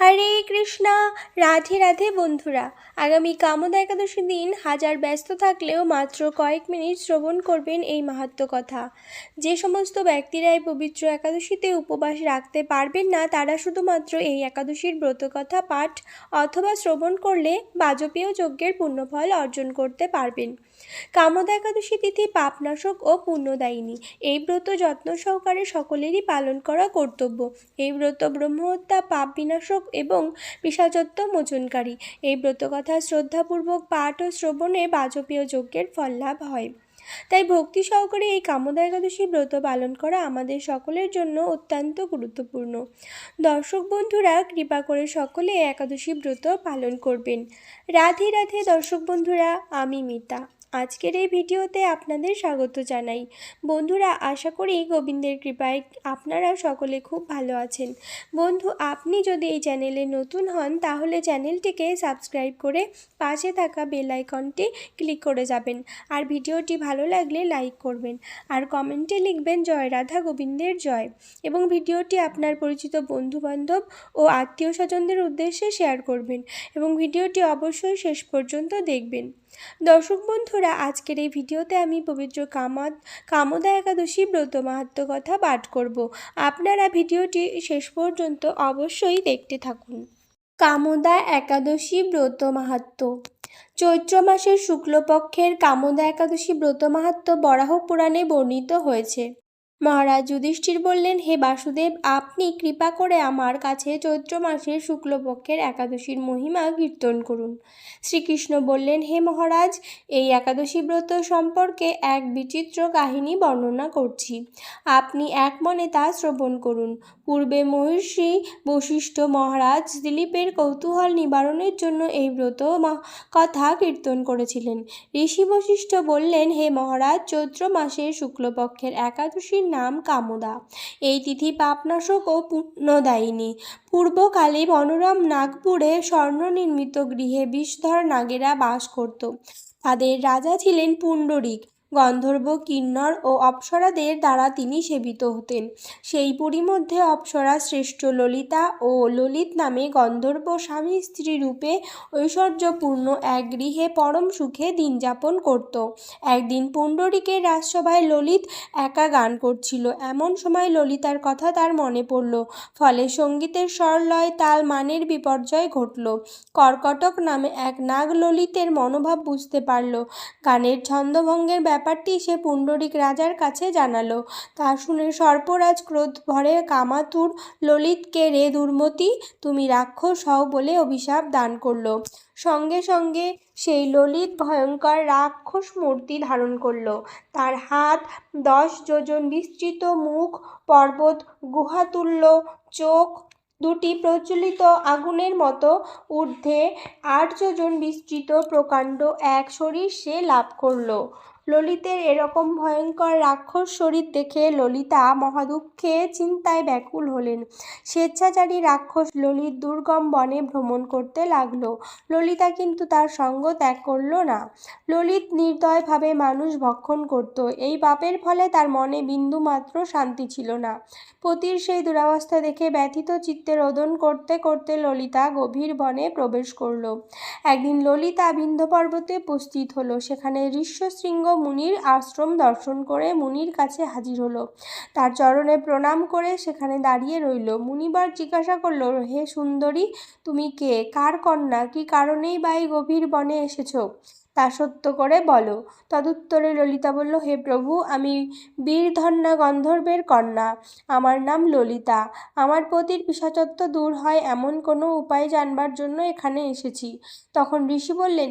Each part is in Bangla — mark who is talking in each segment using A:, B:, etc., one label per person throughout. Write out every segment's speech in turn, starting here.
A: হরে কৃষ্ণা। রাধে রাধে বন্ধুরা। আগামী কামদা একাদশী দিন হাজার ব্যস্ত থাকলেও মাত্র কয়েক মিনিট শ্রবণ করবেন এই মাহাত্ম কথা। যে সমস্ত ব্যক্তিরা এই পবিত্র একাদশীতে উপবাস রাখতে পারবেন না, তারা শুধুমাত্র এই একাদশীর ব্রতকথা পাঠ অথবা শ্রবণ করলে বাজপেয় যজ্ঞের পুণ্যফল অর্জন করতে পারবেন। কামদা একাদশী তিথি পাপনাশক ও পুণ্যদায়িনী। এই ব্রত যত্ন সহকারে সকলেরই পালন করা কর্তব্য। এই ব্রত ব্রহ্মহত্যা, পাপ বিনাশক এবং পিসাচত্ব মোচনকারী এই ব্রতকথা শ্রদ্ধাপূর্বক পাঠ ও শ্রবণে বাজপেয় যজ্ঞের ফল লাভ হয়। তাই ভক্তি সহকারে এই কামদা একাদশী ব্রত পালন করা আমাদের সকলের জন্য অত্যন্ত গুরুত্বপূর্ণ। দর্শক বন্ধুরা, কৃপা করে সকলে একাদশী ব্রত পালন করবেন। রাধে রাধে দর্শক বন্ধুরা, আমি মিতা। আজকের এই ভিডিওতে আপনাদের স্বাগত জানাই। বন্ধুরা, আশা করি গোবিন্দের কৃপায় আপনারা সকলে খুব ভালো আছেন। বন্ধু, আপনি যদি এই চ্যানেলে নতুন হন, তাহলে চ্যানেলটিকে সাবস্ক্রাইব করে পাশে থাকা বেল আইকনটি ক্লিক করে যাবেন। আর ভিডিওটি ভালো লাগলে লাইক করবেন। আর কমেন্টে লিখবেন, জয় রাধা গোবিন্দের জয়। এবং ভিডিওটি আপনার পরিচিত বন্ধুবান্ধব ও আত্মীয় স্বজনদের উদ্দেশ্যে শেয়ার করবেন। এবং ভিডিওটি অবশ্যই শেষ পর্যন্ত দেখবেন। দর্শক বন্ধুরা, আজকের এই ভিডিওতে আমি পবিত্র কামদ, কামদা একাদশী ব্রত মাহাত্ম কথা পাঠ করব। আপনারা ভিডিওটি শেষ পর্যন্ত অবশ্যই দেখতে থাকুন। কামদা একাদশী ব্রত মাহাত্ম। চৈত্র মাসের শুক্লপক্ষের কামদা একাদশী ব্রত মাহাত্ম বরাহ পুরাণে বর্ণিত হয়েছে। মহারাজ যুধিষ্ঠির বললেন, হে বাসুদেব, আপনি কৃপা করে আমার কাছে চৈত্র মাসের শুক্লপক্ষের একাদশীর মহিমা কীর্তন করুন। শ্রীকৃষ্ণ বললেন, হে মহারাজ, এই একাদশী ব্রত সম্পর্কে এক বিচিত্র কাহিনী বর্ণনা করছি। আপনি এক মনে তা শ্রবণ করুন। পূর্বে মহর্ষি বশিষ্ঠ মহারাজ দিলীপের কৌতূহল নিবারণের জন্য এই ব্রত কথা কীর্তন করেছিলেন। ঋষি বশিষ্ঠ বললেন, হে মহারাজ, চৈত্র মাসের শুক্লপক্ষের একাদশীর নাম কামদা। এই তিথি পাপনাশক ও পুণ্যদায়িনী। পূর্বকালে মনোরম নাগপুরে স্বর্ণ নির্মিত গৃহে বিষধর নাগেরা বাস করত। তাদের রাজা ছিলেন পুণ্ডরিক। গন্ধর্ব কিন্নর ও অপ্সরাদের দ্বারা তিনি সেবিত হতেন। সেই পুরী মধ্যে অপ্সরা শ্রেষ্ঠ ললিতা ও ললিত নামে গন্ধর্ব স্বামী স্ত্রী রূপে ঐশ্বর্যপূর্ণ এক গৃহে পরম সুখে দিন যাপন করত। একদিন পুণ্ডরিকের রাজসভায় ললিত একা গান করছিল। এমন সময় ললিতার কথা তার মনে পড়ল। ফলে সঙ্গীতের স্বরলয় তাল মানের বিপর্যয় ঘটল। কর্কটক নামে এক নাগ ললিতের মনোভাব বুঝতে পারল। গানের ছন্দভঙ্গের ব্যাপারটি সে পুণ্ডরিক রাজার কাছে জানালো। তা শুনে সর্পরাজ ক্রোধ ভরে কামাতুর ললিতকে, রে দুর্মতি, তুমি রাক্ষস হও বলে অভিশাপ দান করল। সঙ্গে সঙ্গে সেই ললিত ভয়ঙ্কর রাক্ষস মূর্তি ধারণ করল। তার হাত, দশ যোজন বিস্তৃত মুখ, পর্বত, গুহাতুল্য, চোখ দুটি প্রচলিত আগুনের মতো ঊর্ধ্বে আট যোজন বিস্তৃত প্রকাণ্ড এক শরীর সে লাভ করল। ললিতের এরকম ভয়ঙ্কর রাক্ষস শরীর দেখে ললিতা মহাদুঃখে চিন্তায় ব্যাকুল হলেন। স্বেচ্ছাচারী রাক্ষস ললিত দুর্গম বনে ভ্রমণ করতে লাগল। ললিতা কিন্তু তার সঙ্গ ত্যাগ করল না। ললিত নির্দয়ভাবে মানুষ ভক্ষণ করত। এই পাপের ফলে তার মনে বিন্দু মাত্র শান্তি ছিল না। পতির সেই দুরাবস্থা দেখে ব্যথিত চিত্তে রোদন করতে করতে ললিতা গভীর বনে প্রবেশ করল। একদিন ললিতা বিন্ধ্য পর্বতে উপস্থিত হলো। সেখানে ঋষ্যশৃঙ্গ মুনির আশ্রম দর্শন করে মুনির কাছে হাজির হলো। তার চরণে প্রণাম করে সেখানে দাঁড়িয়ে রইল। মুনিবার জিজ্ঞাসা করল, হে সুন্দরী, তুমি কে? কার কন্যা? কি কারণেই বা এই গভীর বনে এসেছ? তা সত্য করে বলো। তদুত্তরে ললিতা বলল, হে প্রভু, আমি বীরধন্যা গন্ধর্বের কন্যা। আমার নাম ললিতা। আমার পতির পিসাচত্ব দূর হয়, এমন কোনো উপায় জানবার জন্য এখানে এসেছি। তখন ঋষি বললেন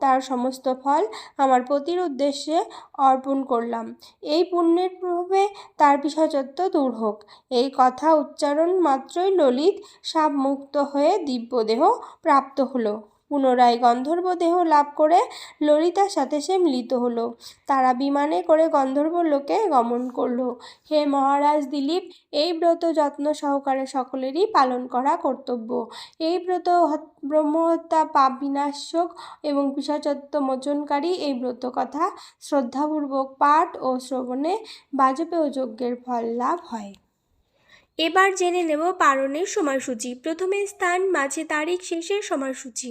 A: তার সমস্ত ফল আমার পতির উদ্দেশ্যে অর্পণ করলাম। এই পুণ্যের প্রভাবে তার পিসাচত্ব দূর হোক। এই কথা উচ্চারণ মাত্রই ললিত সাপ মুক্ত হয়ে দিব্যদেহ প্রাপ্ত হলো। পুনরায় গন্ধর্ব দেহ লাভ করে ললিতার সাথে সে মিলিত হলো। তারা বিমানে করে গন্ধর্ব লোকে গমন করল। হে মহারাজ দিলীপ, এই ব্রত যত্ন সহকারে সকলেরই পালন করা কর্তব্য। এই ব্রত হত- ব্রহ্মহত্যা, পাপ বিনাশক এবং পিশাচত্ব মোচনকারী এই ব্রত কথা শ্রদ্ধাপূর্বক পাঠ ও শ্রবণে বাজপেয় যজ্ঞের ফল লাভ হয়। এবার জেনে নেব পারণের সময়সূচি। প্রথমে স্থান মাঝে তারিখ শেষের সময়সূচি।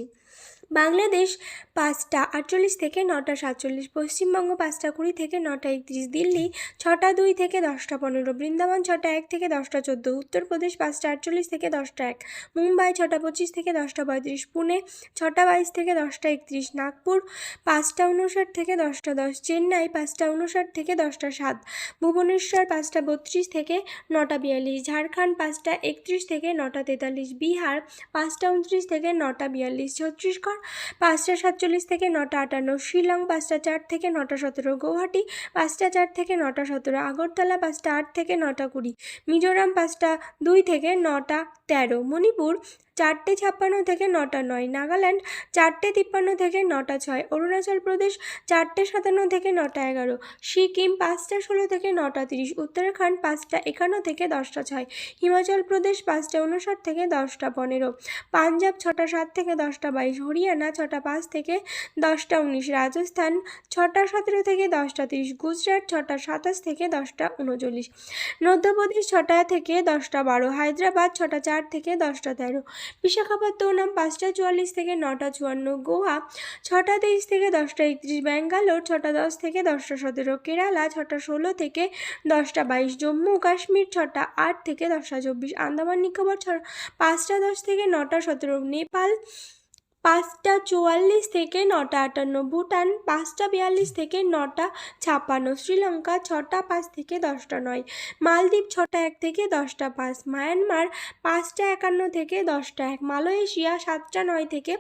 A: বাংলাদেশ পাঁচটা আটচল্লিশ থেকে নটা সাতচল্লিশ, পশ্চিমবঙ্গ পাঁচটা কুড়ি থেকে নটা একত্রিশ, দিল্লি ছটা দুই থেকে দশটা পনেরো, বৃন্দাবন ছটা এক থেকে দশটা চোদ্দ, উত্তরপ্রদেশ পাঁচটা আটচল্লিশ থেকে দশটা এক, মুম্বাই ছটা পঁচিশ থেকে দশটা পঁয়ত্রিশ, পুনে ছটা বাইশ থেকে দশটা একত্রিশ, নাগপুর পাঁচটা উনষাট থেকে দশটা দশ, চেন্নাই পাঁচটা উনষাট থেকে দশটা সাত, ভুবনেশ্বর পাঁচটা বত্রিশ থেকে নটা বিয়াল্লিশ, ঝাড়খণ্ড পাঁচটা একত্রিশ থেকে নটা তেতাল্লিশ, বিহার পাঁচটা উনত্রিশ থেকে নটা বিয়াল্লিশ, ছত্তিশগড় পাঁচটা সাতচল্লিশ থেকে নটা আটান্ন, শিলং পাঁচটা চার থেকে নটা সতেরো, গৌহাটি পাঁচটা চার থেকে নটা সতেরো, আগরতলা পাঁচটা আট থেকে নটা কুড়ি, মিজোরাম পাঁচটা দুই থেকে নটা তেরো, মণিপুর চারটে ছাপ্পান্ন থেকে নটা নয়, নাগাল্যান্ড চারটে তিপ্পান্ন থেকে নটা ছয়, অরুণাচল প্রদেশ চারটে সাতান্ন থেকে নটা এগারো, সিকিম পাঁচটা ষোলো থেকে নটা তিরিশ, উত্তরাখণ্ড পাঁচটা একান্ন থেকে দশটা ছয়, হিমাচল প্রদেশ পাঁচটা উনষাট থেকে দশটা পনেরো, পাঞ্জাব ছটা সাত থেকে দশটা বাইশ, হরিয়ানা ছটা পাঁচ থেকে দশটা উনিশ, রাজস্থান ছটা সতেরো থেকে দশটা তিরিশ, গুজরাট ছটা সাতাশ থেকে দশটা উনচল্লিশ, মধ্যপ্রদেশ ছটা থেকে দশটা বারো, হায়দ্রাবাদ ছটা চার থেকে দশটা তেরো বিশাখাপত্তনম পাঁচটা চুয়াল্লিশ থেকে নটা চুয়ান্ন, গোয়া ছটা তেইশ থেকে দশটা একত্রিশ, ব্যাঙ্গালোর ছটা দশ থেকে দশটা সতেরো, কেরালা ছটা ষোলো থেকে দশটা বাইশ, জম্মু কাশ্মীর ছটা আট থেকে দশটা চব্বিশ, আন্দামান নিকোবর ছ, পাঁচটা দশ থেকে নটা সতেরো, নেপাল পাঁচটা চুয়াল্লিশ থেকে নটা আটান্ন, ভুটান পাঁচটা বিয়াল্লিশ থেকে নটা ছাপ্পান্ন, শ্রীলঙ্কা ছটা পাঁচ থেকে দশটা নয়, মালদ্বীপ ছটা এক থেকে দশটা পাঁচ, মায়ানমার পাঁচটা একান্ন থেকে দশটা এক, মালয়েশিয়া সাতটা নয় থেকে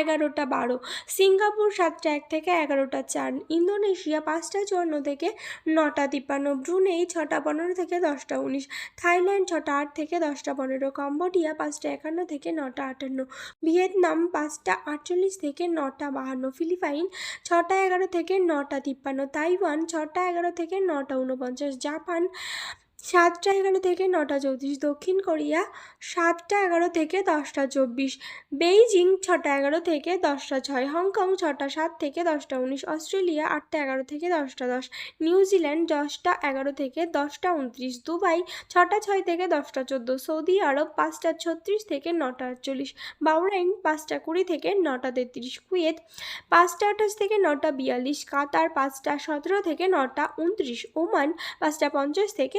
A: এগারোটা বারো। সিঙ্গাপুর সাতটা এক থেকে এগারোটা চার। ইন্দোনেশিয়া পাঁচটা চুয়ান্ন থেকে নটা তিপ্পান্ন। ব্রুনেই ছটা পনেরো থেকে দশটা উনিশ। থাইল্যান্ড ছটা আট থেকে দশটা পনেরো। কম্বোডিয়া পাঁচটা একান্ন থেকে নটা আটান্ন। ভিয়েতনাম পাঁচটা আটচল্লিশ থেকে নটা বাহান্ন। ফিলিপাইন ছটা এগারো থেকে নটা তিপ্পান্ন। তাইওয়ান ছটা এগারো থেকে নটা উনপঞ্চাশ জাপান সাতটা এগারো থেকে নটা চৌত্রিশ দক্ষিণ কোরিয়া সাতটা এগারো থেকে দশটা চব্বিশ, বেইজিং ছটা এগারো থেকে দশটা ছয়, হংকং ছটা সাত থেকে দশটা উনিশ, অস্ট্রেলিয়া আটটা এগারো থেকে দশটা দশ নিউজিল্যান্ড দশটা এগারো থেকে দশটা উনত্রিশ, দুবাই ছটা ছয় থেকে দশটা চোদ্দ, সৌদি আরব পাঁচটা ছত্রিশ থেকে নটা আটচল্লিশ বাউরাইন পাঁচটা কুড়ি থেকে নটা তেত্রিশ, কুয়েত পাঁচটা আঠাশ থেকে নটা বিয়াল্লিশ, কাতার পাঁচটা সতেরো থেকে নটা উনত্রিশ, ওমান পাঁচটা পঞ্চাশ থেকে